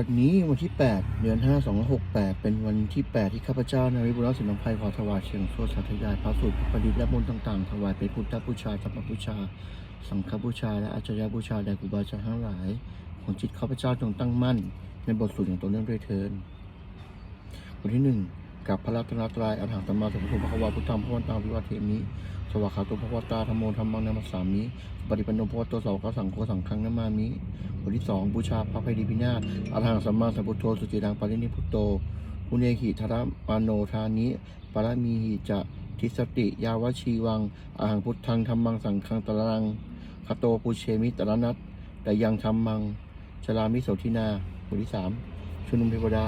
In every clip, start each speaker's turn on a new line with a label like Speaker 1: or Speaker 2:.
Speaker 1: วันนี้วันที่ 8 เดือน 5 268 เป็นวันที่ 8 ที่ข้าพเจ้านายวิบุรัติสินำไพรขอถวายเชียงโซสาธยายพระสูตรประดิษฐ์และมนต์ต่างๆ ถวายเป็นพุทธบูชาธรรมบูชา สังฆบูชา และอาจารยบูชาแด่ครูบาอาจารย์ทั้งหลาย ของจิตข้าพเจ้าจงตั้งมั่น ในบทสวดอย่างต่อเนื่องด้วยเทินวันที่หนึ่งกับพระรัตนตรัยอรหังสัมมาสมพุทโธพระวาพุทธังพระวันตังวิวัฒเทมิ วากขาตุพระวตาธรรมโมธรรมังนามัสสามิปฏิปันโนพระวตโตสาวกสังโฆสังฆังนามามิบทที่สองบูชาพระภัยดีพินาศอรหังสัมมาสัมพุทโธสุจิรังปารินิพุตโตมุเนหิธระปานโนทานิปรมีหิจะทิสติ ยาวชีวังอรหังพุทธังธรรมังสังฆังตระนังคโตปุเชมิตรนัตแต่ยังธรรมังชลามิโสทินาบทที่สามชุนุมเทวดา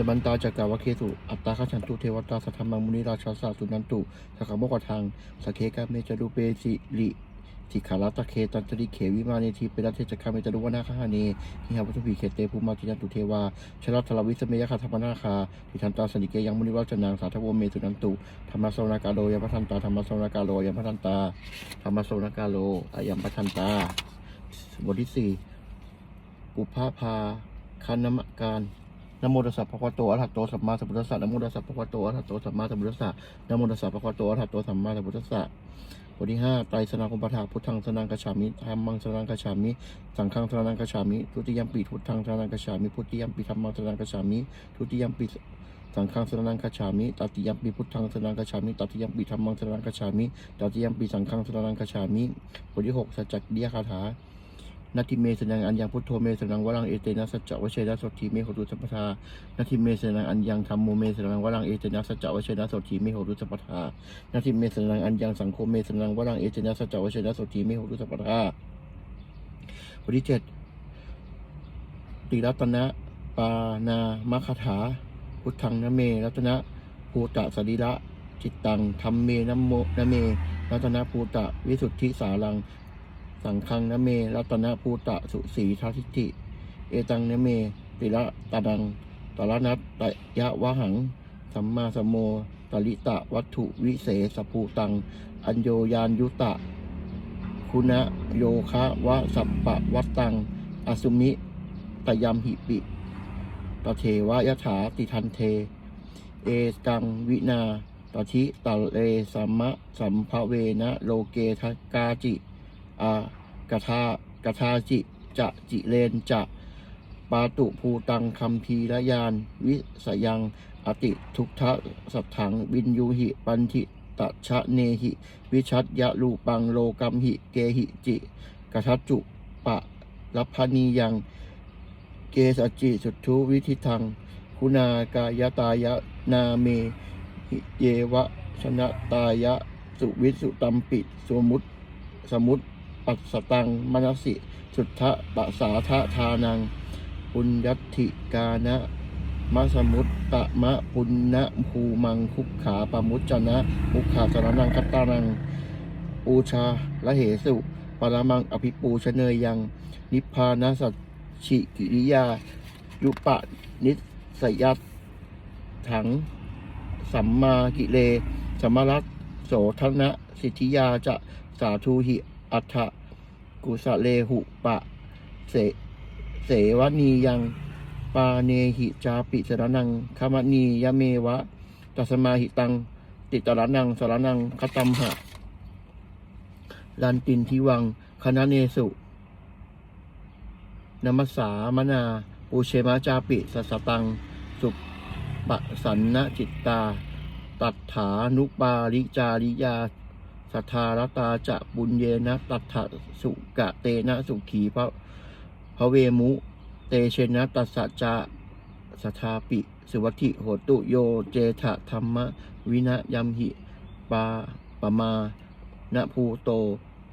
Speaker 1: จมันตาจากกาวเคสุอัตตาขฉันตุเทวตาสัทธรรมังมุนิราชาสาสุนันตุสักขโมกขทังสกเคกาเมจารุเปสิลิสิขารัตเคตันตริเขวิมาเนทีเปรัตเทจคาเมจารุวนาคาเนหิหาวัตถุปีเขเตภูมาติยันตุเทวาชลัตทลวิสเมยคาธรรมนาคาทิทันตาสนิเกยังมุนิวัจนางสาธวเมสุนันตุธรรมสวรากาโลยัมพัทันตาธรรมสวรากาโลยัมพัทันตาธรรมสวรากาโลอายัมพัทันตาบทที่สี่ปุพพาพาคานมการ นะโมตัสสะภะคะวะโตอะระหะโตสัมมาสัมพุทธัสสะนะโมตัสสะภะคะวะโตอะระหะโตสัมมาสัมพุทธัสสะนะโมตัสสะภะคะวะโตอะระหะโตสัมมาสัมพุทธัสสะบทที่ห้าไตรสนาคมปะทาพุทธังสนังกัจฉามิธัมมังสนังกัจฉามิ สังฆังสนังกัจฉามิ ทุติยมปิพุทธังสนังกัจฉามิ พุติยมปิธัมมังสนังกัจฉามิ ทุติยมปิสังฆังสนังกัจฉามิตติยมปิพุทธังสนังกัจฉามิตติยมปิธัมมังสนังกัจฉามิตติยมปิสังฆังสนังกัจฉามิบทที่หกสัจจเดียคาถา นาทิเมสนังอันยังพุทโธเมสนังวรังเอเตนะสัจจะวเชนะสดทีเมโหตุสัพพทานาทิเมสนังอันยังธรรมโมเมสนังวรังเอเตนะสัจจะวเชนะสดทีเมโหตุสัพพทานาทิเมสนังอันยังสังโฆเมสนังวรังเอเตนะสัจจะวเชนะสดทีเมโหตุสัพพทาบทที่เจ็ดติรัตนะปานามคถา พุทธังนเม รัตนะภูตะสรีระจิตตังธรรมเมนะโมนเม รัตนะภูตะวิสุทธิสารัง สังฆังนะเม รัตนภูตะสุสีทัทิติเอตังนะเม ติระตะดังตระนัตตยะวะหัง สัมมาสมโมตลิตะวัตถุวิเศษสภูตัง อัญโยยานยุตะ คุณะโยคะวะสัปปะวัตตัง อสุมิตยมหิปิตเทวยะถาติทันเท เอตังวินาตทิตะเลสัมมะสัมภเวนะโลเกทกาจิ อากทากทาจิจะจิเลนจะปาตุภูตังคัมพีระยาน วิสยังอติทุกทะสัทถังวินยูหิปันทิตชะเนหิ วิชัดยะลูปังโลกัมหิเกหิจิกทัจจุปะรัพพนียัง เกสจิสุทุวิธิทัง คุณากายตายะนาเมหิเยวะชนะตายะสุวิสุตัมปิสมุตสมุต ปัสตังมนสิสุทธะปะสาทะทานัง ปุญญัติกานะมะสมุตตะมะปุณณภูมังคุกขาปมุจจนะมุขาสรนังคัตตานังปูชาละเหสุปรมังอภิปูชเนยยัง นิพพานาสัจฉิกิริยา ยุปะนิสยัตถัง สัมมากิเลสมรัตโสธนะ สิทธิยาจะสาธุหิอัฏฐ กุสะเลหุปะ เสเสวนียังปาเนหิจาปิสรนังคามนียเมวะตัสมาหิตัง ติตรนังสรนังคตัมหะลันตินทิวังคณะเนสุนามัสสามนาปูเชมาจาปิสสตัง สุปสันนะจิตตา ตัฏฐานุปาริจาริยา สัทธารตาจะบุญเยนะตัทสุกะเตนะสุขีพระพระเวมุ เตเชนะตัสสะจะสัทธาปิ สุวัติโหตุโยเจทะธรรมวินะยัมหิปาปมานะภูโต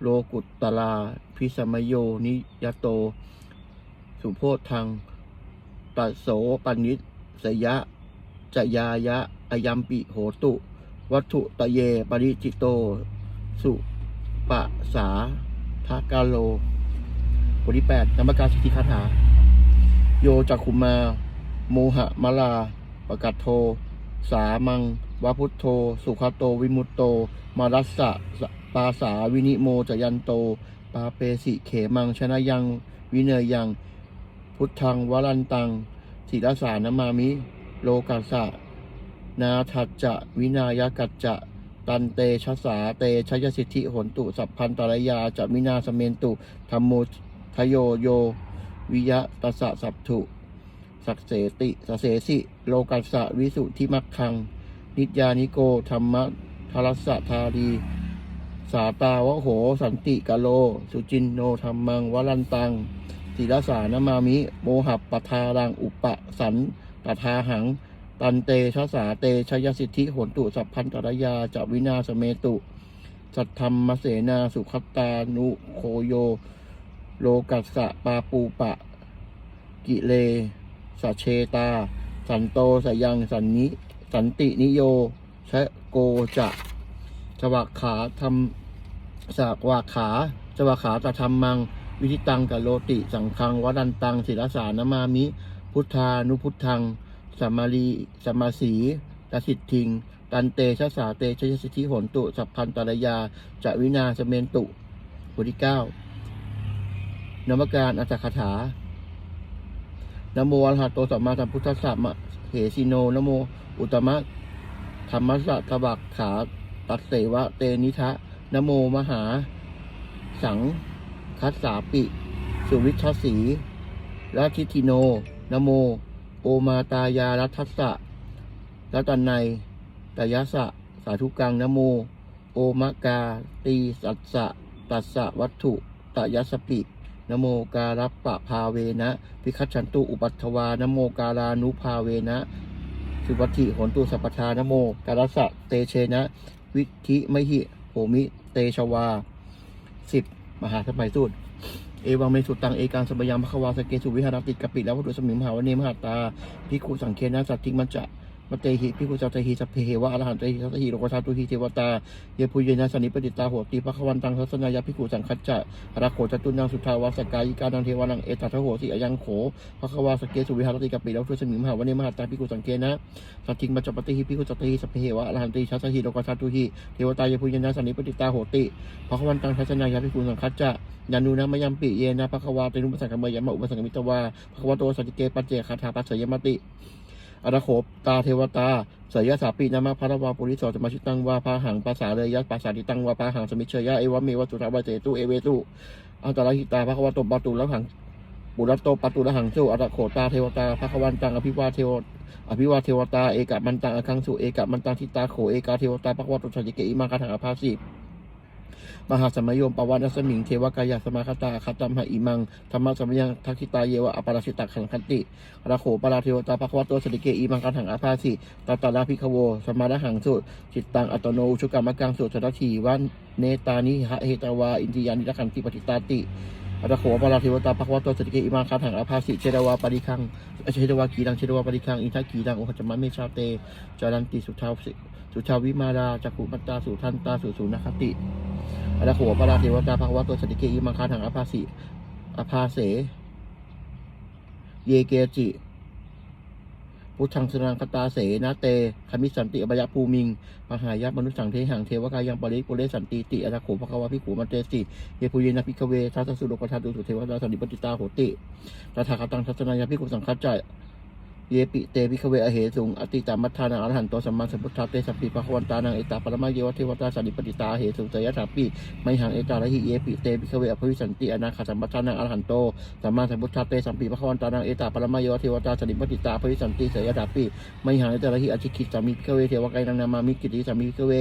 Speaker 1: โลกุตตลา พิสมโยนิยโต สุโพธังปัสโสปนิสสยะจยายะอยัมปิโหตุ วัตถุตะเยปริจิโต สุปะสาทากาโลบทที่แปดนามการสิทธิคาถา โยจักขุมา โมหะมะลา ปะกัตโท สามังวพุทโธ สุขโต วิมุตโต มารัสสะสะ ปาสาวินิโมจยันโต ปาเปสิเขมังชนะยัง วิเนยยัง พุทธังวรันตังศิรสานามามิ โลกัสสะ นาทัจจะ วินายกัจจะ ตันเตชะสาเตชยสิทธิหนตุ สัพพันตรยาจะมินาสเมนตุธรรมโมทโยโย วิยะตัสสะสัพถุ สักเสติสเสสิ โลกัสสะวิสุทธิมักคัง นิจยานิโกธรรมะทรัสสะทารีสาตาวะโห สันติกะโล สุจินโนธรรมังวรันตังศิรสานามามิ โมหัปปทารังอุปสันตทาหัง ตันเตชะสาเตชยสิทธิโหนตุสัพพันตรยาจวินาสเมตุ สัทธรรมเสนาสุขตานุโคโย โลกัสสะปาปูปะ กิเลสเชตา สันโตสยังสันนิสันตินิโยชะโกจะสวักขาทำสากวาขาสวักขาตะธรรมัง วิธิตังกะโลติ สังคังวัดันตังศิลสานามามิ พุทธานุพุทธัง สัมมารีสัมมาสีตสิทธิง ตันเตชะสาเตชะสิทธิหนตุ สัพพันตรยาจะวินาสเมนตุบทที่เก้านมการอัตถคาถานโมอะระหะโตสัมมาสัมพุทธัสสะมะเหสิโนนโม อุตมะธรรมสสะตบักขาตัดเสวะเตนิทะนโมมหา สังคัสสาปิ สุวิทัสสีราทิทิโนนโม โอมาตายารัทัสสะรัตันไนยตยะสะ สาธุกังนโม โอมะกาตีสัสสะตัสสะวัตถุตยสปิ นโมการัปปะภาเวนะ พิคัจฉันตุอุปัตถวานโมการานุภาเวนะ สุวัตถิหนตุสัพทานโม การัสสะเตเชนะ วิธิมหิโหมิ เตชวาสิบมหาสมัยสูตร เอวังเมสุตังเอกังสมยังพระวาสเกสุวิหารติกปิแล้ววัตถุสมิงมหาวเนมหาตาพิคุสังเคนะสัตติมัจจะ มะเตหิพิคุสัตหิสัพเพเหวะอรหันเตหิสัตหิโลกชาตุหิเทวตาเยปุเยนะสนิปติตาโหติภควันตังทัศนายาภิกขุสังคัจจะรักโขจตุนังสุทธาวาสกายิกานังเทวานังเอตัทโหสิอยังโขภควาสเกสุวิหารติกปิแล้วทุสมิมหาวเนมหาตาภิกขุสังเกนะสัตถิงมัจจปติหิภิกขุสัตหิสัพเพเหวะอรหันติชัสหิโลกชาตุหิเทวตาเยปุเยนะสนิปติตาโหติภควันตังทัศนายาภิกขุสังคัจจะยานุนะมยัมปิเยนะภควาเตนุปสังกมยมะอุปสังกมิตวาภควโตสัจเกปัจเจคาถาปัสสยมติ อรโขปตาเทวตาสยสาปีนามาพระวาปุริโสสมาชิตังวาพาหังภาษาเลยยัสปัสสาติตังวาพาหังสมิเชยะเอวะเมวะสุทาวาเจตุเอเวตุอันตรหิตาภควโตปตุละหังปุรัตโตปตุละหังสุอรโขตาเทวตาภควันตังอภิวาเทวอภิวาเทวตาเอกะมันตังอคังสุเอกะมันตังทิตาโขเอกาเทวตาภควโตสัจเกอิมาคาถังอภาสิ มหาสมยมปวัตสมิงเทวกายสมาคตาคตัมหะอิมังธรรมะสมยังทักขิตาเยวะอปาราชิตาขันคันติระโขปาราเทวตาภควโตสติเกอิมังคันหังอาภาสิตาตาลาภิคโวสมาระหังสุจิตตังอัตโนุชุกรรมกังสุสรทีวันเนตานิหะเฮตวาอินทิยานิรขันติปฏิตาติ ระโขปาราเทวตาภควะตสติเกอิมังคันหังอาภาสิเชดวาปริคังเชดวากีดังเชดวาปริคังอินทกีดังโอหจมะเมชาเตจารันติสุทาวสิสุชาวิมาราจักขุมัตตาสุทันตาสุสุนคติอรโขปาราเทวตาภควะตสติเกอิมังคาถังอภาสิอภาเส เยเกจิ พุทธังสนังคตาเสนาเตคมิสันติอบยภูมิงมหายะมนุษย์สังเทหังเทวกายังปริปุเรสันติติอรโขภควาพิขูมันเตสิเยปุเยนะพิกเวทัสสุโลกชาตุสุเทวดาสันติปติตาโหติตถาคตังทัศนายาพิกขุสังคัจจาย เยปิเตพิกเวอเหสุงอติตามัทธานังอรหันโตสัมมาสัมพุทธาเตสัพพิภควันตานังเอตาปรมาเยวะเทวตาสันิปติตาเหสุงเตยะถาปิไมหังเอตาระหิเยปิเตปิขเวอภวิสันติอนาคาสัมปทานังอรหันโตสัมมาสัมพุทธาเตสัมปีพระวันตานังเอตาปรมายวเทวตาสันิปติตาภวิสันติเสยดาปิไมหังเอตาระหิอชิคิตสามีพิขเวเทวกายังนามามิกิติสามีพิขเว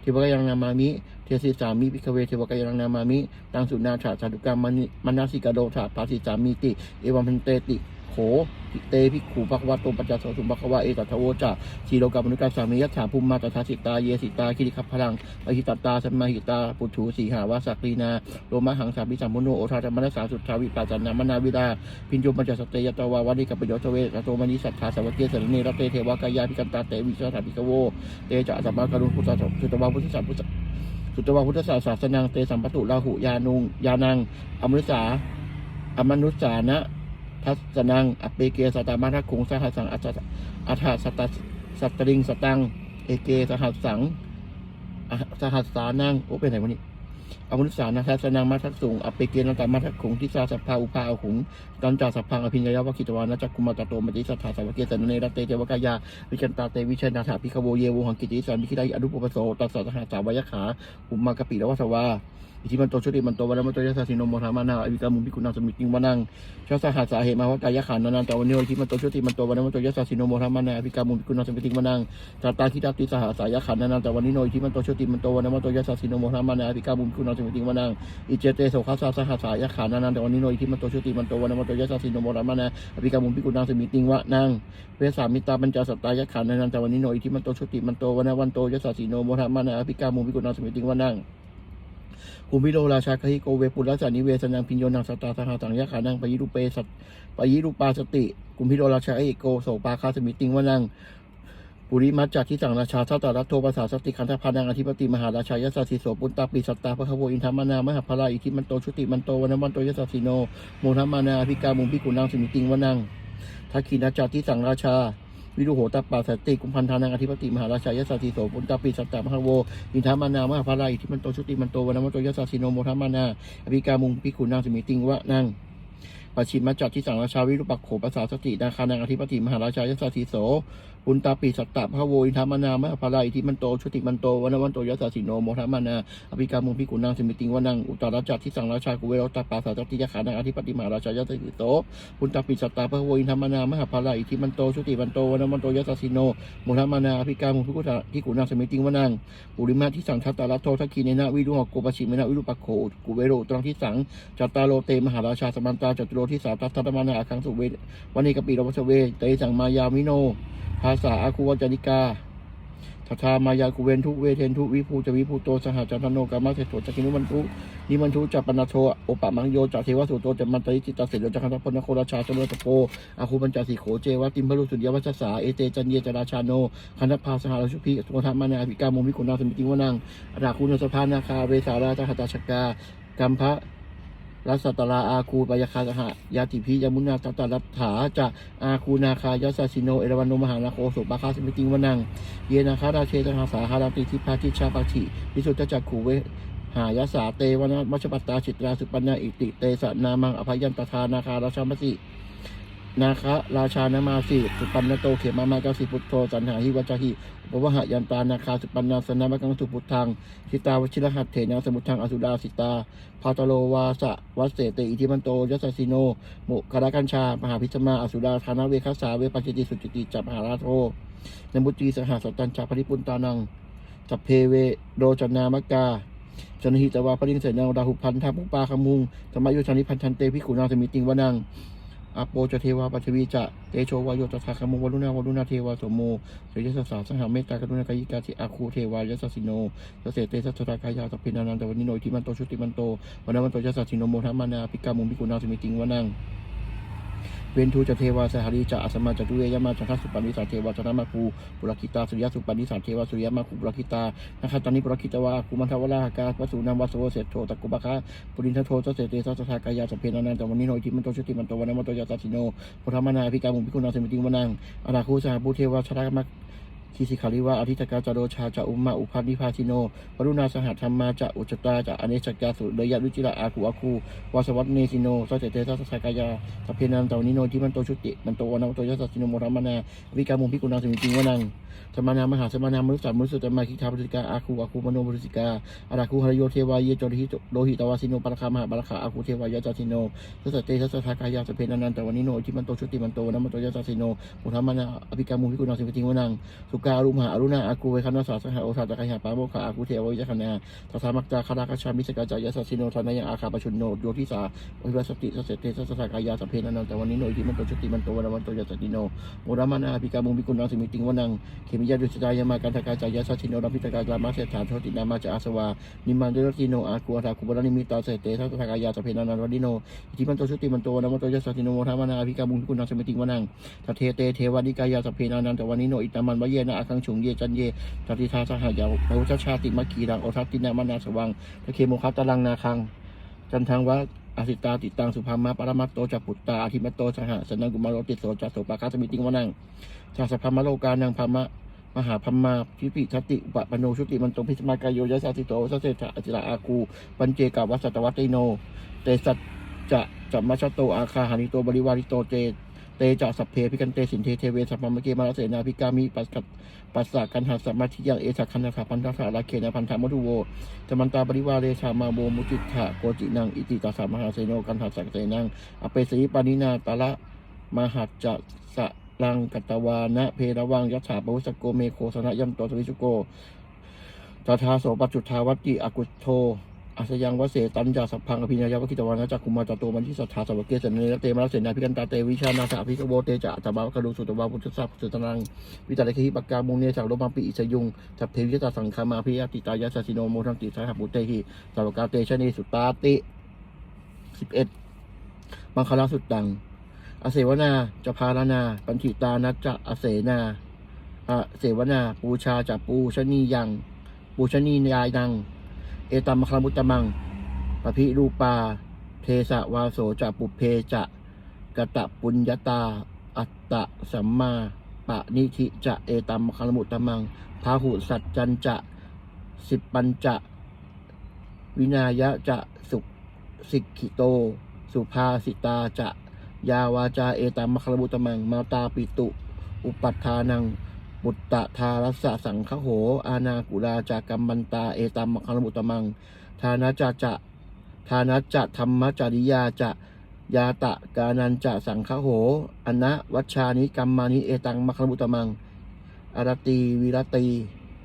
Speaker 1: เทวกายังนามามิเทศิสามีพิขเวเทวกายังนามามิตังสุนาถาสาธุกรรมมนาสิกาโดถาภาสิสามีติ เอวัมพันเตติ เตภิกขุภควะโตปัจจโสสุภควะเอตัทโวจะชีโลกามนุกาสามียัตถาภูมิมาตถาสิตาเยสิตาคิริคัพพลังอหิตตาสมาหิตาปุถุสีหาวาสักลีนาโลมาหังสามิสัมมุโนโอทาธรรมนัสสาสุทธาวิปัสสนามนาวิดาพิญโยมัจจสเตยตวาวานิกัปโยชเวตโตมณิสัทธาสวัสเกสรเนรเตเทวากายาพิกันตาเตวิชาถาภิกโวเตจะสัมมาการุณพุทธะสุตวาพุทธศาสพุทธสุตวาพุทธศาสาสนังเตสัมปตุลาหุยานุงยานังอมนุสาอมนุสานะ ทัศนังอปเปเกสตามาทักขุงสหัสสังอัจอัฐสัตสัตริงสตัง เอเกสหัสสังสหัสสานังโอ้เป็นไหนวะนี่อมนุษสานาทัสนังมาทักสุงอเปเกนตามาทักขุงทิสาสภาอุปาอาหุง ตันจาสัพพังอภิญญาวะคิตวานะจักกุมาตโตมติสัทธาสาวเกสนเนรเตเจวกายาวิจันตาเตวิชัยนาถาพิคโวเยวหังกิติสันมิคิไดอนุปปโสตัสสะสหสาวายขาอุมมากะปิละวัสวาอิทิมันโตชุติมันโตวันมันโตยัสสะสินโมธามานาอวิกามุปิกุณาสมิติงวานังชาสหัสสาเหมาวัตายะขานานันตวันโนอิทิมันโตชุติมันโตวันมันโตยัสสะสินโมธามานาอวิกามุปิกุณาสมิติงวานังตาตาคิดาติสหัสสายขันนันตวันนี้โนอิทิมันโตโชติมันโตวันนั้นมันโตยัสสะสินโมธามานาอภิกาบุญคุณนสมิติงวันังอิเจเตโสขัสสะสหัสสายขันนันตวันนี้โนอิทิมันโตโชติมันโตวันนั้นมันโตยัสสะสิโนโมธมานะอภิกามุพิกุณนสมิติงวะนังเวสามิตาปัญจสัตตายะขันนันตวันนี้โนอิทิมันโตโชติมันโตวันนั้นวันโตยัสสะสิโนโมธมานะอภิกามุพิกุณนสมิติงวะนังคุมพิโรราชาคหิโกเวปุรัสานิเวสนังพิญโยนังสตตาสหสังยะขานังปยิรุเปสัตปยิรุปาสติคุมพิโรราชาคหิโกโสปาคาสมิติงวะนัง ปุริมัจจัที่สังราชาเท่าตารัตโทภาษาสติคันธพานังอธิปติมหาราชายสสสิโสปุตตาปิสัตตาพระขโวอินทามานามหาภราอิทิมันโตชุติมันโตวันวันโตยสสสิโนโมทามานาอภิกามุงพิกุนังสมิติงวนังทักขีนาจัที่สังราชาวิรุโหตปาสติกุมพันธานังอธิปติมหาราชายสสสิโสปุตตาปิสัตตาพระโวอินทามานามหาภราอิทิมันโตชุติมันโตวันวันโตยสสสิโนโมทามานาอภิกามุงพิกุนังสมิติงวนังปัจฉิมจักที่สังราชาวิรุปักโขภาษาสตินาคานังอธิปติมหาราชายสสสีโสปุนตาปิสัตตะพระโวอินทามนามะภาลาอิทิมันโตชุติมันโตวันวันโตยสสสิโนโมทามานาอภิกามุงพิกุนังสมิติงวนังอุตตรจักที่สังราชากุเวรตาปาสาสติยาขานังอธิปติมหาราชายสสสีโสปุนตาปิสัตตะพระโวอินทามนามะภาลาอิทิมันโตชุติมันโตวันวันโตยสสสิโนโมทามานาอภิกามุงพิกุณพิกุนังสมิติงวนังปุริมาที่สังทัตตาลัตโททักคีเนนะวิรุหกโกปชิเมนะวิรุปโขกุเวโรตรังที่สังจัตตาโลเตมหาราชาสมันตาจัตุโลที่สาทัตตมานาอาคังสุเววันนี้กปีรวัชเวเตสังมายามิโน ภาษาอาคูวจนิกาทัทามายากุเวนทุเวเทนทุวิภูจวิภูโตสหจันทโนกามาเสโตจักินุมันทุนิมันทุจัปนาโทโอปะมังโยจัเทวสุโตจัมันตริจิตตเสโลจักขันตพนโคราชาจโลตโปอาคูปัญจสีโขเจวติมพลุสุญญวัชสาเอเตจันเยจราชาโนคันธพาสหราชุพีโทธรรมานาอภิกามมิกุณาสมิติวนังราคูนสภานาคาเวสาราจหัตตชกากัมพะ รัสตราอาคูปยาคาสหยาติพิยมุนาตตารัตถาจะอาคูนาคายาสสิโนเอราวันโนมหานาโคสุปาคาสมิติงวนัง เยนาคาราเชตนาสาหาราติทิพาทิชาปาชิพิสุทธจักขูเวหายาสาเตวนะมัชปัตตาชิตราสุปันนาอิติเตสนามังอภัยันตทานาคาราชามสิ นาคะราชานามาสิสุปันนโตเขมามากาสิพุทโธสันหาหิวัจหิปวหะยันตานาคาสุปันนาสนามกังสุพุทธังทิตาวชิรหัตเถนะสมุทังอสุดาสิตาพาตโลวาสะวัสเสเตอิทิมันโตยัสสิโนโมคารกัญชามหาพิจมาอสุดาธานาเวคัสสาเวปัจจิติสุจิติจับมหาราโทนมุตรีสหสัตตัญชาปริปุนตานังสัพเพเวโรจนามกาจนหิตวาปริงเสนาดาหุพันธาปุปาคมุงสมัยยุชนิพันธันเตพิขุนาสมิติงวนัง อาโปจเทวาปัจวีจะเตโชวายโยตถาคโมวรุณาวรุณาเทวาสมโมเสยสสาสังหาเมตตากรุณากายิกาทิอาคูเทวายสสิโนยเสเตสัทธากายาสัพพินานันตวันนิโนทิมันโตชุติมันโตวันนั้นวันโตยสสิโนโมทัมมานาปิกามุมปิกุณาสมิติงวนัง เวนทูจะเทวาสหริจะอสมาจตุเวยมาจันทสุปันิสาเทวาจันทมาคูปุรคิตาสุริยสุปันิสาเทวาสุริยมาคูปุรคิตานะคะตอนิปุรคิตาวาคุมันทวรากาวัสุนันวัสโวเสตโทตะกุบะคะปุรินทโทสเสเตสัสทากายาสเพนานันตวันนี้โนอิทิมันโตชุติมันโตวันนั้นวันโตยสสิโนพุทธมานาภิกามุงปิกุณาสมิติงวนังอาราคูสหบุเทวาชรามะ ทีสิขาริวาอธิตกาจาโรชาจะอุมมาอุปานิพาชิโนวรุณาสหัธรรมาจะอุจจตาจะอเนชกาสุเดยะวิจิระอาคูอาคูวาสวัตเนสิโนสัจเจเตสัสสากายาสัพเพนันตานิโนที่มันโตชุติมันโตวนาโตยัสสสิโนมรามนาวิกามุงพิกุณาสมิติงวนังสมานามหาสมานามมนุษสามมนุษย์ตมาคิทาปฏิกาอาคูอาคูมโนบริสิกาอาราคูหรโยเทวายเยจริหิโลหิตวาสิโนปรคามหาปรคาอาคูเทวายจาสิโนสัจเตสัสสากายาสัพเพนันตานิโนที่มันโตชุติมันโตวนาโตยัสสสิโนโมรามนาอภิกามุพิกุณาสมิติงวนังสุการุมหาอรุณาอากูเวคันนาสาสหาโอสาตะกายาปาโมขาอากูเทววิจคณาทัสามักจาคาราคชามิสกาจายาสัสิโนทานายังอาคาปชุนโนโยทิสาวิวัสติสัสเตสสสากายาสเพนันแต่วันนี้โนอิทิมันโตชุติมันโตวันวันโตยาสติโนโมรามานาภิกามุงพิกุณาสมิติงวนังเขมิยาดุสตายามากันตกาจายาสัสิโนรัมพิตกาลามาเสถานโทตินามาจาอาสวานิมันเดรติโนอากูอาคูบรานิมิตาเสเตสสสากายาสเพนันวันนี้โนอิทิมันโตชุติมันโตวันวันโตยาสติโนโมรามานาภิกามุงพิกุณาสมิติงวนังทัเทเตเทวานิกายาสเพนันแต่วันนี้โนอิตามันวะเยนะอาคังฉงเยจันเยจติทาสหายาวพระพุทธชาติมัคคีรังโอทัตตินามานาสวังตะเคโมคัตตะลังนาคัง จันทังวะอาสิตาติตังสุภามาปรมัตโตจักปุตตาอาทิมัตโตสหสนังกุมารโรติโสจัสโสปาคาสมิติงวนังชาสภามโลกานังภามะมหาพัมมาพิปิทัติอุปปโนชุติมันโตพิสมากายโยยะสาสิโตสสเสถะอจิระอากูปัญเจกาวัสตวัตติโน เตสัจจะจัมมชโตอาคาหานิโตบริวาริโตเต เตจสัพเพพิกันเตสินเทเทเวสัพพมะเกมาลเสนาพิกามิปัสกัดปัสสะกันหาสัมมาทิยังเอสักคันธาพันธะสาราเคนะพันธะมัทุโวจมันตาบริวาเรชามาโบมุจิตถะโกจินังอิติตาสามหาเสโนกันหาสักเสนังอเปสีปานินาตาละมหัจจะสะลังกัตวานะเพระวังยัตถาปวุสโกเมโคสนะยัมโตสวิชุโกตถาโสปจุทาวัตติอกุโท อาสยังวเสตันจาสัพพังอภิญญาวคิตวานะจักคุมาจโตมันที่สัทธาสวเกสเนรเตมะเสนาพิกันตาเตวิชานาสาภิกโวเตจะจับาวกดูสุตวาพุทธสัพสุตนังวิจารคิปากกามุงเนสังโลมาปิอิสยุงสัพเพวิจตาสังคามาพิยติตายาสสิโนโมทังติสหบุเตหิสาวกาเตชนีสุตตาติสิบเอ็ดมังคลาสุดดัง อเสวนาจะพาลนา ปัญถิตานัจจะอเสนาอเสวนา ปูชาจะปูชนียัง ปูชนียายัง เอตัมมคลมุตตมังปะพิรูปา เทสะวาโสจะปุเพจะกะตะปุญญาตา อัตตะสัมมาปะนิธิจะเอตัมมคลมุตตมังพาหุสัจจันจะสิบปัญจะ วินายะจะสุสิกขิโต สุภาสิตาจะ ยาวาจาเอตัมมคลมุตตมังมาตาปิตุ อุปัฏฐานัง บุตตะทารัสสะสังคโห อาณากุลาจากัมมันตา เอตัมมคลมุตตมัง ทานาจจะทานาจะธรรมจริยาจะยาตะกานันจะสังคโหอนะวัชานิกัมมานิเอตังมคลมุตตมัง อารตีวิรตี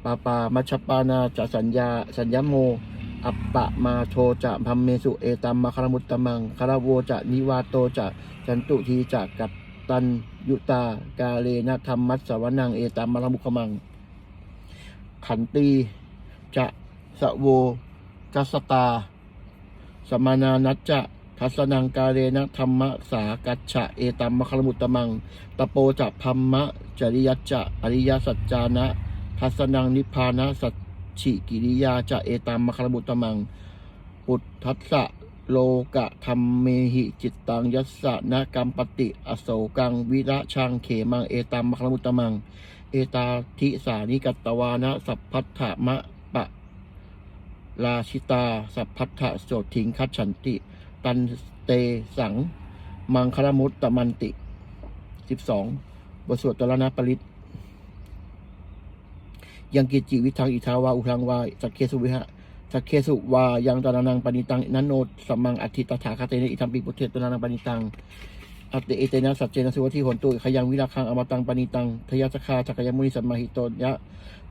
Speaker 1: ปาปามัชปานาจะสัญญาสัญญโม อัปปะมาโทจะพัมเมสุเอตัมมคลมุตตมังคารโวจะนิวาโตจะจันตุทีจะกัต ตันยุตากาเลนะธรรมัสสวนังเอตัมมคลมุขมัง ขันตีจะสะโวกัสตา สมานานัจจะทัสนังกาเรนะธรรมะสากัจฉะเอตัมมคลมุตตมังตะโปจะพัมมะจริยัจะอริยสัจจานะทัสนังนิพพานะสัจฉิกิริยาจะเอตัมมคลมุตตมัง ปุตทัสสะ โลกะธรรมเมหิจิตตังยัสสะนะกัมปติอโศกังวิระชังเขมังเอตัมมคลมุตตมัง เอตาทิสานิกัตตวานะสัพพัทธมะปะราชิตา สัพพัทธะโสทิงคัจฉันติ ตันเตสัง มังคลมุตตมันติสิบสองบทสวดตรณปริตยังกิจจิวิทังอิทาวาอุทังวาสักเคสุวิหะ สักเคสุวายังตระนังปณิตังนันโนสัมมังอธิตถาคาเตนะอิทัมปิปุเทตระนังปณิตังอัตติเอเตนะสัจเจนะสุวัติโหนตุขยังวิราคังอมตังปณิตังทยาสคาจักยมุนิสัมมาหิโตยะ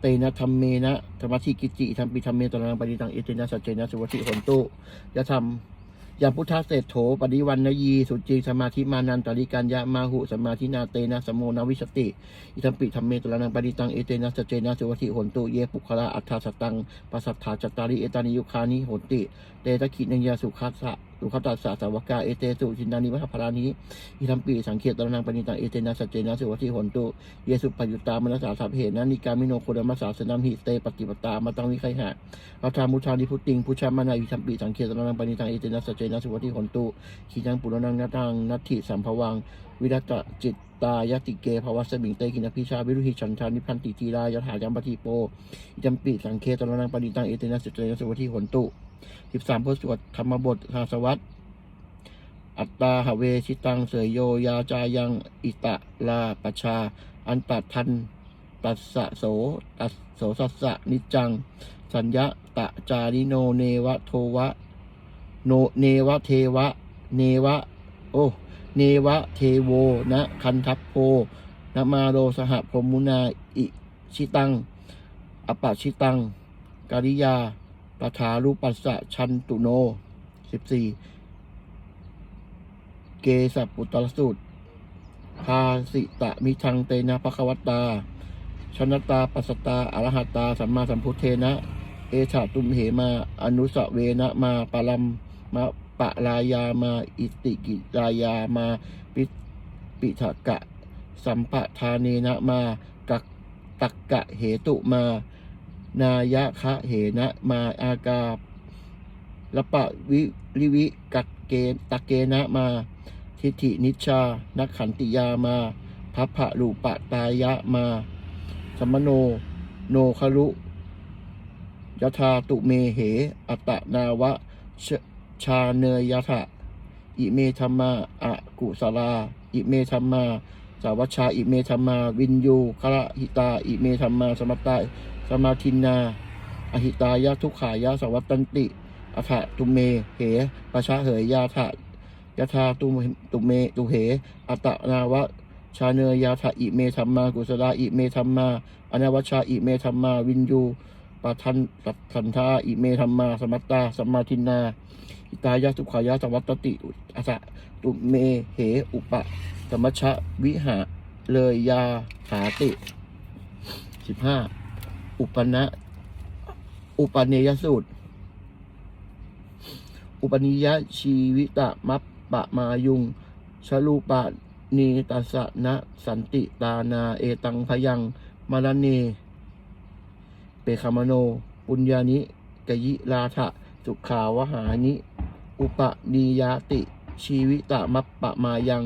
Speaker 1: เตนะธรรมเมนะธรรมทิกิจิธรรมปิธรรมเมตระนังปณิตังเอเตนะสัจเจนะสุวัติโหนตุยะธรรม ยามพุทธเศรษโถปฏิวันนยี สุจีสมาธิมานันตริการยะมาหุสมาธินาเตนะสมโมนาวิสติ อิทัมปิธรรมเมตุระนังปณิตังเอเตนะสเจนะสุวัติโหนตุเยปุคละอัฏฐสตังปัสสัทธาจตตาริเอตานิยุคานิโหนติ เตตะขินัญญาสุขัสสะสุขตัสสะสาวกาเอเตสุจินดานิวัฏพรานิอิทัมปีสังเขตตระนังปณิตังเอเตนะสัจเจนะสุวัติหนตุเยสุปยุตตามนัสสาสัพเพนะนิกามิโนโคดมัสสาสนัมหิเตปฏิปตามาตังวิไคหะอัฏามุทานิพุติงพุชามานาอิทัมปีสังเขตตระนังปณิตังเอเตนะสัจเจนะสุวัติหนตุขีนังปุรนังนัตังนัตถิสัมภวังวิรัตจิตตายติเกภวสมิงเตกินพิชาวิรุหิฉันทานิพันติทีรายถายัมปฏิโปอิทัมปีสังเขตตระนังปณิตังเอเตนะสัจเจนะสุวัติหนตุ สิบสามพทธสวดธรรมบททาสวัตอัตตาหเวชิตังเสยโยยาจายังอิตะลาปชา อันตัดทันตัสสะโสตัสโสสัสสะนิจัง สัญญะตะจาริโนเนวะโทวะ โนเนวะเทวะ เนวะ โอเนวะเทโวนะคันทัพโพนะมาโรสหพรมุนาอิชิตัง อปะชิตัง กาลิยา ปทารูปัสสะชันตุโนสิบสี่เกสปุตตรสูตรพาสิตะมิทังเตนะภควตา ชนตาปัสตาอรหัตตา สัมมาสัมพุทเทนะ เอชาตุมเหมา อนุสเวนะมาปาลัมมาปะลายามา อิติกิรายามา ปิปิถกะ สัมปทาเนนะมากักตักกะเหตุมา นายะคะเหนะมาอากาละปะวิริวิกักเกณตักเกนะมา ทิฏฐินิชา นักขันติยามาพัพพะรูปะตายะมา สมโน โนคารุยถาตุเมเห อัตนาวะชชาเนยยถะอิเมธรรมาอะกุสลา อิเมธรรมาสาวชา อิเมธรรมา วินยูคละหิตา อิเมธรรมา สมัตตา สมาทินนา อหิตายะทุกขายะสวัตตันติอัฏฐตุเม เหปะชะเหยยาถะยะธาตุตุเมตุเห อัตนาวะชาเนยาถะอิเมธรรมา กุสลาอิเมธรรมา อนวัชชาอิเมธรรมา วินยูปะทันตัทธันทาอิเมธรรมา สมัตตาสมมาทินนา อิตายะทุกขายะสวัตติอัฏฐตุเมเหอุปะสมัชชะวิหะเลยยาหาติสิบห้า อุปนะ อุปเนยสูตร อุปนิยชีวิตะมัปปะมายุงชลูปะนีตัสสะนะสันติตานา เอตังพยังมารเน เปคามโน ปุญญานิกยิลาทะสุขาวหานิ อุปนิยติ ชีวิตะมัปปะมายัง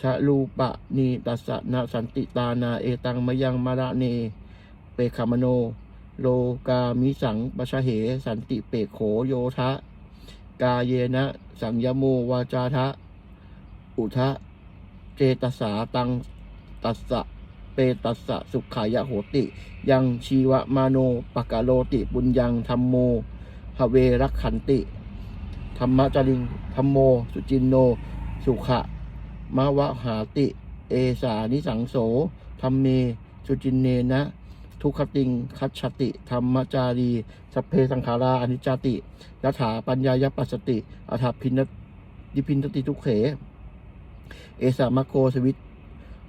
Speaker 1: ชะลูปะนีตัสสะนะสันติตานา เอตังมยังมารเน เปคามโน โลกามิสังปชะเห สันติเปโขโยทะ กาเยนะ สังยโมวาจาทะ อุทะ เจตสาตังตัสสะเปตัสสะสุขายะโหติ ยังชีวมาโนปกะโลติบุญยังธรรมโมหเวรักขันติ ธรรมจริงธรรมโม สุจินโน สุขะมะวะหาติ เอสานิสังโสธรรมเม สุจินเนนะ ทุกขติง คัจฉติ ธรรมจารี สัพเพสังขาราอนิจจติยถาปัญญายปัสสติอัฏฐพินดิพินตติทุกเข เอสามะโคสวิต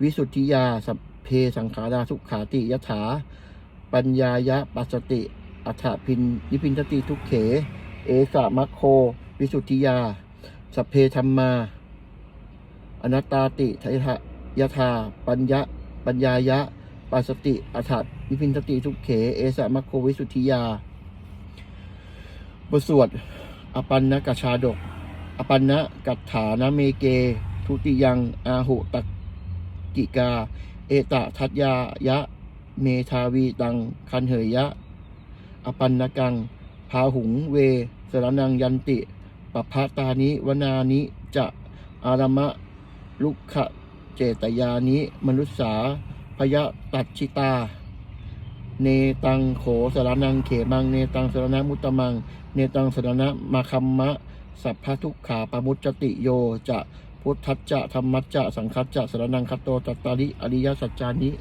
Speaker 1: วิสุทธิยา สัพเพสังขาราทุกขาติยถา ปัญญายปัสสติอัฏฐพินนิพินตติทุกเข เอสามะโค วิสุทธิยา สัพเพธรรมา อนัตตาติทยะยถาปัญญะปัญญายะปัสติอัฏฐ นิพินตติทุกเข เอสามะโควิสุทธิยา บทสวด อปันนะกชาดก อปันนะกัตถานะเมเก ทุติยัง อาหุตกิกา เอตะทัตยายะ เมทาวีตัง คันเหยยะ อปันนะกัง พาหุงเว สรนังยันติปภะตานิวนานิจะอารมะลุกขะเจตยานิมนุษสาพยตัดชิตา เนตังโขสารนังเขมัง เนตังสารณมุตตมัง เนตังสารณะมาคัมมะ สัพพทุกขาปมุจจติโยจะพุทธัจจะธรรมัจจะสังคัจจะสารนังคัตโตตัตตาริอริยสัจจานิ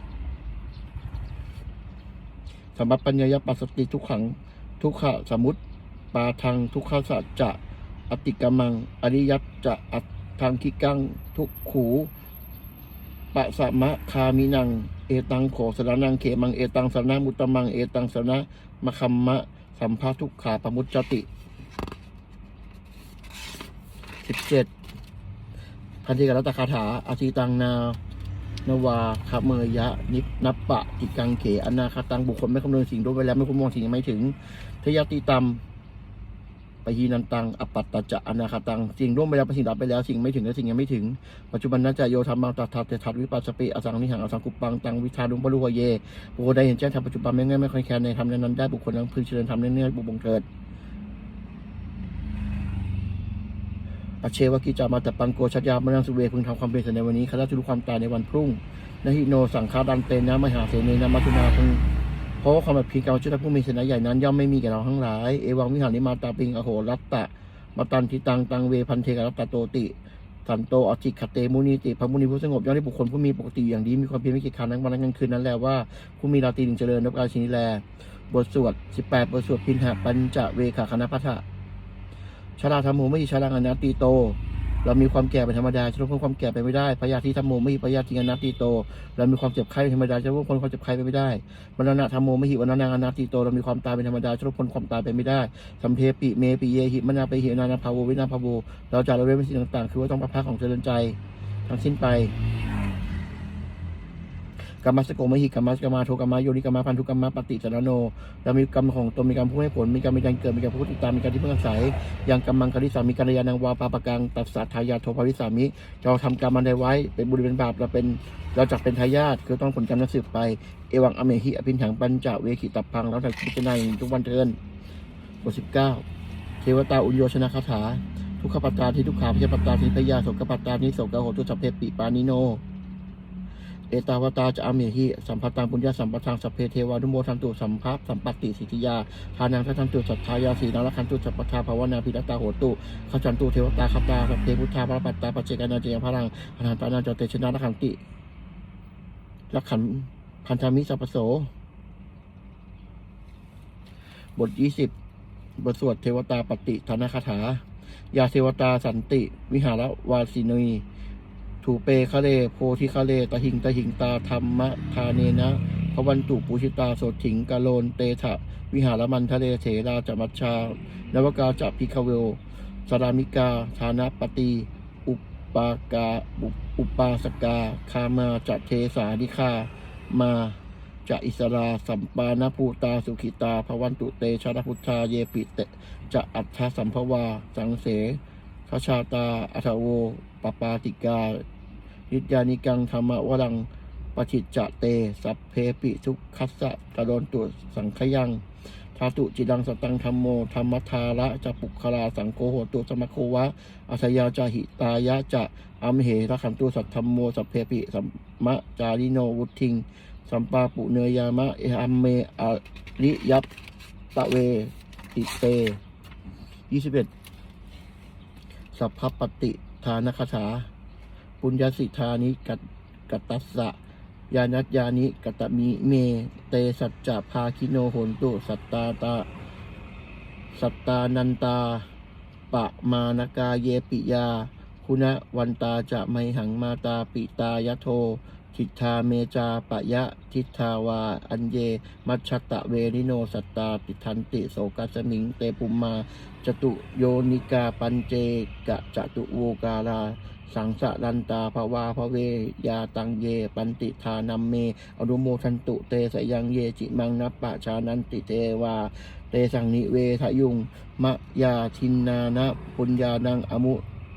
Speaker 1: สมบัติปัญญายปัสสติทุกขัง ทุกขะสมุตปาทังทุกขสัจจะอติกมัง อริยัตจะอัตทังคิกังทุกขูปะสะมะคามินัง เอตังโขสรนังเขมังเอตังสรณมุตมังเอตังสรณมะคัมมะสัมภาทุกขาปมุจจติสิบเจ็ดพันธิกรัตคาถาอาทิตังนานวาคาเมยะ นิปนับปะติกังเขอนาคาตังบุคคลไม่คำนึงสิ่งด้วยไว้แล้วไม่คุ้มมองสิ่งยังไม่ถึงทยติตัม ปยีนันตังอปปัตตจะอนาคาตังสิ่งร่วมไปแล้วสิ่งรับไปแล้วสิ่งไม่ถึงและสิ่งยังไม่ถึง ปัจจุบันนัจจะโยธรรมังตัทธาเตทัดวิปัสสปิอสังนิหังอสังกุปังตังวิชาลุงปรุหเยบุคคลใดเห็นแจ้งธรรมปัจจุบันไม่ง่ายไม่ค่อยแคร์ในธรรมนั้นได้บุคคลนั้นพึงเจริญธรรมเนื่องๆบุบงเกิดอเชวกิจามาแต่ปังโกชัดยามนังสุเวพึงทำความเป็นในวันนี้ข้าราชรู้ความตายในวันพรุ่งนหิโนสังฆาดันเตนะมหาเสนีนามัตุนาพึง เพราะความแบบพีกรรมชื่อท่านผู้มีเสนาใหญ่นั้นย่อมไม่มีแก่เราทั้งหลาย เอวังวิหาริมาตาปิงอโหรัตตะมาตันทิตังตังเวพันเทกรัตตโตติสันโตอจิขเตมุนีติพระมุนีผู้สงบย่อมได้บุคคลผู้มีปกติอย่างดีมีความเพียรไม่ขีดขันทั้งวันทั้งกลางคืนนั้นแลว่าผู้มีราตรีหนึ่งเจริญนับการชินิแล บทสวด 18 บทสวดพินหะปัญจเวขาคณพัทธะชาลาธรรมโมไม่ใช่ชาลังอนัตติโต เรามีความแก่เป็นธรรมดาจะลดพ้นความแก่ไปไม่ได้พยาธิธรรมโมไม่หิพยาธิอนัตติโต เรามีความเจ็บไข้เป็นธรรมดาจะลดพ้นความเจ็บไข้ไปไม่ได้มรณะธรรมโมไม่หิวันนังอนัตติโต เรามีความตายเป็นธรรมดาจะลดพ้นความตายไปไม่ได้สัมเพปิเมปิเยหิมนาไปหินานาภาโววินาภาโวเราจะระเว้นสิ่งต่างๆ คือว่าต้องประพักของเจริญใจทั้งสิ้นไป กรรมสโกมหิกรรมสกรรมาโทกรรมาโยนิกรรมาพันธุกรรมาปฏิสารโนเรามีกรรมของตนมีกรรมผู้ให้ผล มีกรรมมีการเกิด มีการผู้ติดตาม มีการที่เพื่ออาศัยยังกรรมังคดิสามีกัลยาณังวาปาปะกังตัสสะทายาโทภวิสามิเราทำกรรมมันใดไว้ เป็นบุญเป็นบาปเราเป็นเราจักเป็นทายาทคือต้องผลกรรมนั้นสืบไป เอวังอเมหิอภินถังปัญจเวขิตับพังเราถักพิจารณาทุกวันเทินบทสิบเก้าเทวตาอุญโยชนะคาถา ทุกขปัตตาที่ทุกขาพิจปัตตาที่พยาโสกปัตตานิโสกโหตุสัพเพปิปานิโน เอตาวตาจะอาเมหิสัมพัตังปุญญาสัมปทังสัพเพเทวานุโมทันตุสัมภัสัมปติสิทธิยาทานังทันตุสัทธายาสีนังละคันตุสัพพทาภาวนาพิรตตาโหตุขจันตุเทวตาคตาสัพเพพุทธาพระปัตตาปเจกานาเจยพลังอนันตานาจเตชนะละคันติละขันพันธมิสัพโส บทยี่สิบบทสวดเทวตาปฏิธนคาถา ยาเทวตาสันติ วิหารวาสินี ถูเปคะเลโพธิคะเลตะหิงตะหิงตาธรรมะทาเนนะพวันตุปุชิตาโสถิงกาโลนเตถะ วิหารมันทะเลเถราจมัชชานวกาจะพิคเวลสรามิกาธานปฏิ อุปปากาอุปปาสกา คามาจะเทสาดิคามาจะอิสราสัมปานภูตาสุขิตาภวันตุเตชะพุทธาเยปิเตจะอัฏฐสัมภวา สังเสขชาตาอัทโวปปาติกา นิจยานิกังธรรมวรังปชิจจะเต สัพเพปิทุกขัสสะตะโดนตุสังขยังทาตุจิดังสตังธรรมโมธรรมทาระจะปุคลาสังโฆโหตุสมะโควะอัสยาจาหิตายะจะอัมเหระขันตุสัทธรรมโมสัพเพปิสัมมะจาริโนวุทิง สัมปาปุเนยามะเออัมเมอริยัปตะเวติเตยี่สิบเอ็ดสัพพปฏิทานคาถา ปุญญสิทานิกัตกัตัสสะยานัตยานิกัตตมิเม เตสัจจะภาคิโนโหนตุ สัตตาตา สัตตานันตา ปะมานกาเยปิยา คุณวันตาจะไมหังมาตาปิตายโททิทาเมจาปะยะทิทาวา อันเย มัชชตะเวนิโนสัตตาปิทันติโสกัสมิง เตปุมมา จตุโยนิกาปัญเจกะจตุโวกาลา สังสะรันตาภาวาภเวยาตังเย ปันติทานัมเม อนุโมทันตุเตสยังเยจิมังนัปปะชานันติเทวา เตสังนิเวทะยุง มะยาทินนานะปุญญานังอมุ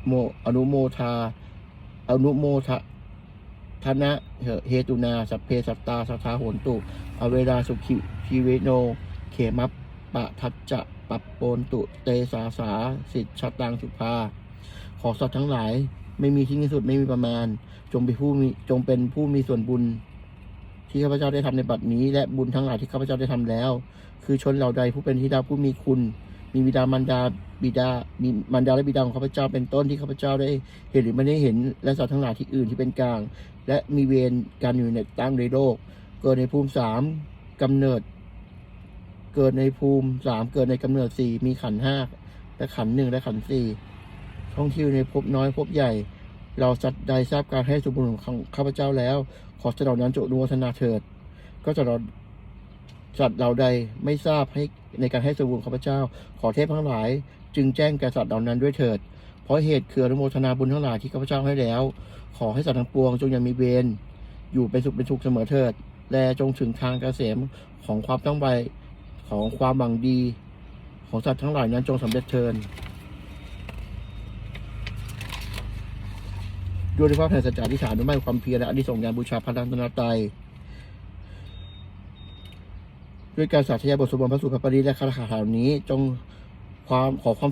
Speaker 1: โมอนุโมทา อนุโมทะธนะเหตุนาสัพเพสัตตาสัทธาโหนตุ อเวลาสุขิชีเวโน เขมัปปะทัจจะปัปโปนตุ เตสาสาสิทธชตังสุภา ขอสัตว์ทั้งหลาย ไม่มีที่สุดไม่มีประมาณ จงเป็นผู้มีจงเป็นผู้มีส่วนบุญ ที่ข้าพเจ้าได้ทำในบัดนี้ และบุญทั้งหลายที่ข้าพเจ้าได้ทำแล้ว คือชนเหล่าใดผู้เป็นธิดาผู้มีคุณ มีบิดามารดาบิดามีมารดาและบิดาของข้าพเจ้าเป็นต้นที่ข้าพเจ้าได้เห็นหรือไม่ได้เห็น และสัตว์ทั้งหลายที่อื่นที่เป็นกลาง และมีเวรการอยู่ในตั้งในโลก เกิดในภูมิสามกำเนิด เกิดในภูมิสามเกิดในกำเนิดสี่มีขันห้าและขันหนึ่งและขันสี่ ท่องเที่ยวในภพน้อยภพใหญ่ เราสัตว์ใดทราบการให้สมบูรณ์ของข้าพเจ้าแล้ว ขอสนองนั้นจงอนุโมทนาเถิด ก็จะเราสัตว์เราใดไม่ทราบให้ในการให้สมบูรณ์ข้าพเจ้า ขอเทพทั้งหลาย จึงแจ้งแก่สัตว์เหล่านั้นด้วยเถิด เพราะเหตุคืออนุโมทนาบุญทั้งหลายที่ข้าพเจ้าให้แล้ว ขอให้สัตว์ทั้งปวงจงอย่ามีเวรอยู่เป็นสุขเป็นสุขเสมอเถิด และจงถึงทางเกษมของความต้องไปของความหวังดี ของสัตว์ทั้งหลายนั้นจงสำเร็จเทิน ด้วยความแห่งสัจจะอธิษฐานด้วยไม่ความเพียรและอธิสงส์งานบูชาพระรัตนตรัยด้วยการสาธยายบทสวดมนต์พระสุภาพริและคาถาเหล่านี้ จงความขอความ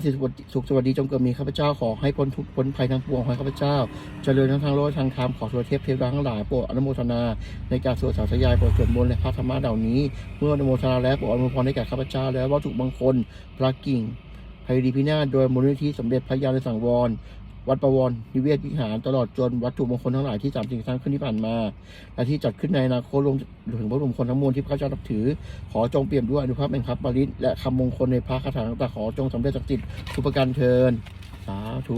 Speaker 1: สุขสวัสดีจงเกิดมีข้าพเจ้าขอให้พ้นทุกพ้นภัยทั้งปวงของข้าพเจ้าเจริญทั้งทางโลกทางธรรมขอสวดเทพเทวดาทั้งหลายโปรดอนุโมทนา ในการสวดสาธยายบทสวดมนต์และพระธรรมะเหล่านี้ เมื่ออนุโมทนาแล้วโปรดอนุโมทนาให้แก่ข้าพเจ้าแล้ววัตถุมงคลพระกิ่งภัยดีพินาศโดยมูลนิธิสมเด็จพระยาณสังวร วัดประวรนิเวศวิหารตลอดจนวัตถุมงคลทั้งหลายที่สามสิ่งสร้างขึ้นที่ผ่านมา และที่จัดขึ้นในอนาคตรวมถึงวัตถุมงคลทั้งมวลที่พระเจ้านับถือ ขอจงเปี่ยมด้วยอนุภาพแห่งพระปริตและคำมงคลในพระคาถาต่างๆขอจงสำเร็จศักดิ์สิทธิ์ทุกประการเทินสาธุ